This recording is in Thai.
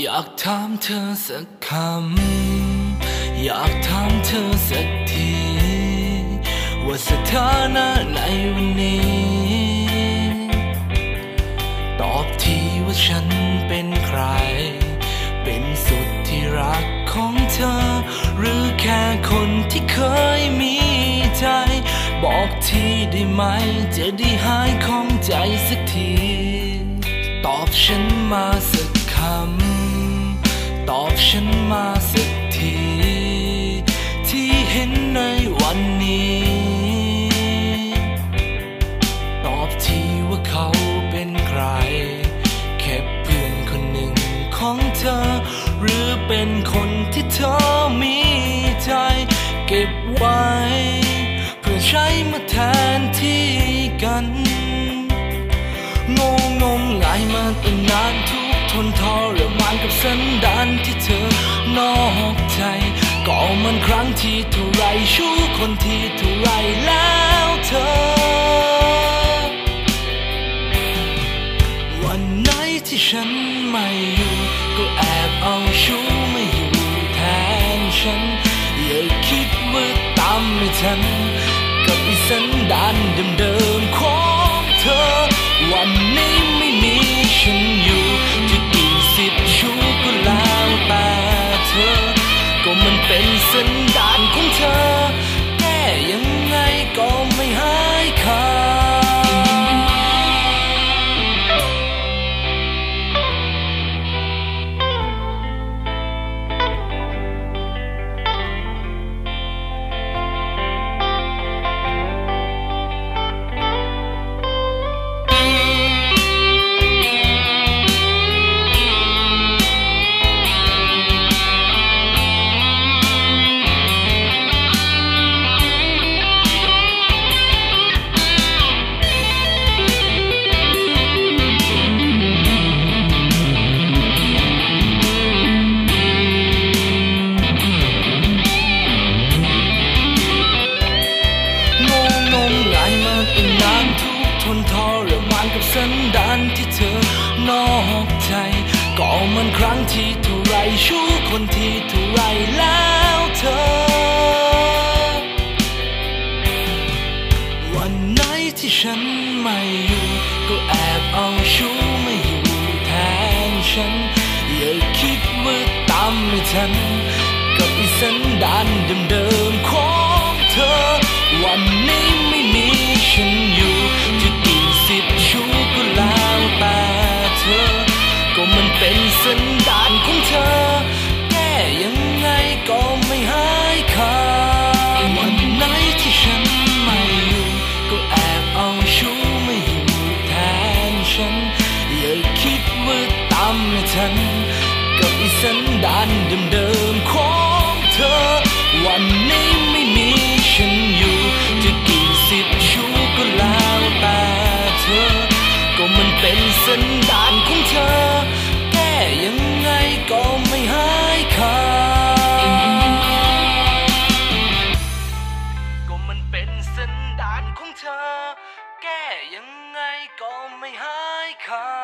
อยากถามเธอสักคำ อยากถามเธอสักที ว่าสถานะในวันนี้ ตอบทีว่าฉันเป็นใคร เป็นสุดที่รักของเธอ หรือแค่คนที่เคยมีใจ บอกทีได้ไหม จะได้หายของใจสักที ตอบฉันมาสักคำ ตอบฉันมาสักที ที่เห็นในวันนี้ ตอบทีว่าเขาเป็นใคร แค่เพื่อนคนหนึ่งของเธอ หรือเป็นคนที่เธอมีใจ เก็บไว้ เพื่อใช้มาแทนที่กัน งงงมงายมาตั้งนานทุกทน ที่เท่าไรชู้คนที่เท่าไรแล้วเธอ วันไหนที่ฉันไม่อยู่ ก็แอบเอาชู้มาอยู่แทนฉัน อย่าคิดว่าตามไม่ทัน กับอีสันดานเดิมๆของเธอ วันนี้ไม่มีฉันอยู่จะกี่สิบชู้ก็แล้วแต่เธอ ก็มันเป็นสัน ทนทรมานกับสันดานที่เธอนอกใจก็มันครั้งที่เท่าไรชู้คนที่เท่าไรแล้วเธอ วันไหนที่ฉันไม่อยู่ ก็แอบเอาชู้มาอยู่แทนฉัน อย่าคิดว่าตามไม่ทันกับอีสันดานเดิมๆของเธอ วันนี้ไม่มีฉันอยู่ามไม่ทัน กับอีสันดานเดิมๆของเธอ วันนี้ไม่มีฉันอยู่ จะกี่สิบชู้ก็แล้วแต่เธอ ก็มันเป็นสันดานของเธอ แก้ยังไงก็ไม่หายขาดก็มันเป็นสันดานของเธอ แก้ยังไงก็ไม่หายขาด